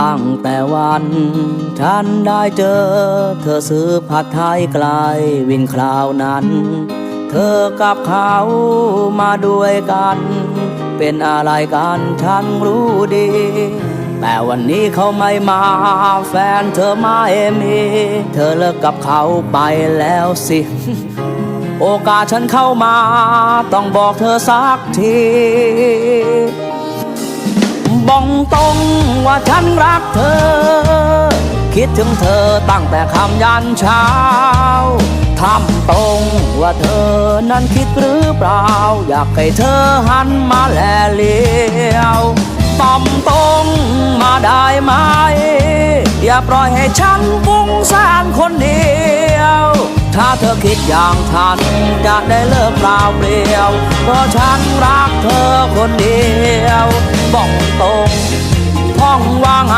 ตั้งแต่วัน ฉันได้เจอ เธอซื้อผัดไทยไกลวินคราวนั้น เธอกับเขามาด้วยกัน เป็นอะไรกันฉันรู้ดี แต่วันนี้เขาไม่มา แฟนเธอไม่มี เธอเลิกกับเขาไปแล้วสิ โอกาสฉันเข้ามา ต้องบอกเธอสักที บอกตรงว่าฉันรักเธอ คิดถึงเธอตั้งแต่คำยันเช้าทำตรงว่าเธอนั้นคิดหรือเปล่า อยากให้เธอหันมาแลเลียวตอมตรงมาได้ไหม อย่าปล่อยให้ฉันฟุ้งซ่านคนเดียว ถ้าเธอคิดอย่างฉันจะได้เลิกเปล่าเปลี่ยว เพราะฉันรักเธอคนเดียวบอกตรงท้องว่างไง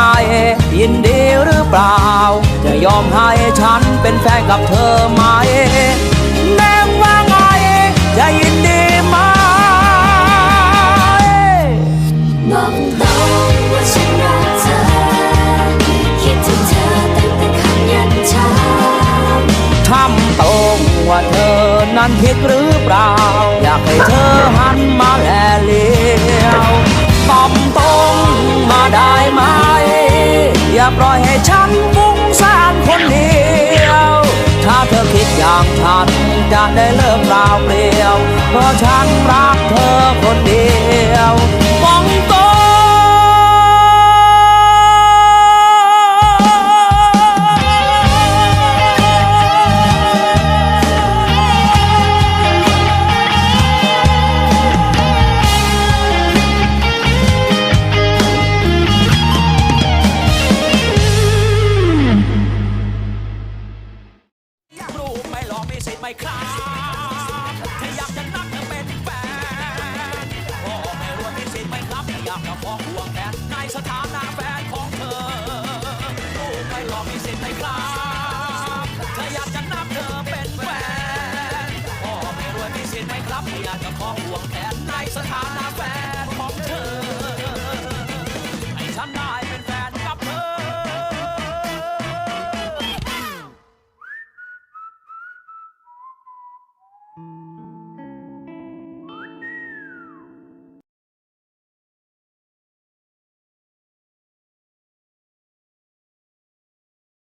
ยินดีหรือเปล่า จะยอมให้ฉันเป็นแฟนกับเธอไหม เธอนั้นคิดหรือเปล่า อยากให้เธอหันมาแลเลียวตอมตรงมาได้ไหม อย่าปล่อยให้ฉันฟุ้งซ่านคนเดียว ถ้าเธอคิดอย่างฉันจะได้เลิกเปล่าเปลี่ยว เพราะฉันรัก นักกับพองห่วงแทนในสถานะแฟนของเธอลูกไม่หลอกมีสิทธิ์ไม่ครับถ้าอยากจะนับเธอเป็นแฟนพ่อไม่รวยมีสิทธิ์ไม่ครับอยากจะพองห่วงแทนในสถานะแฟนของเธอให้ฉันได้เป็นแฟนกับเธอ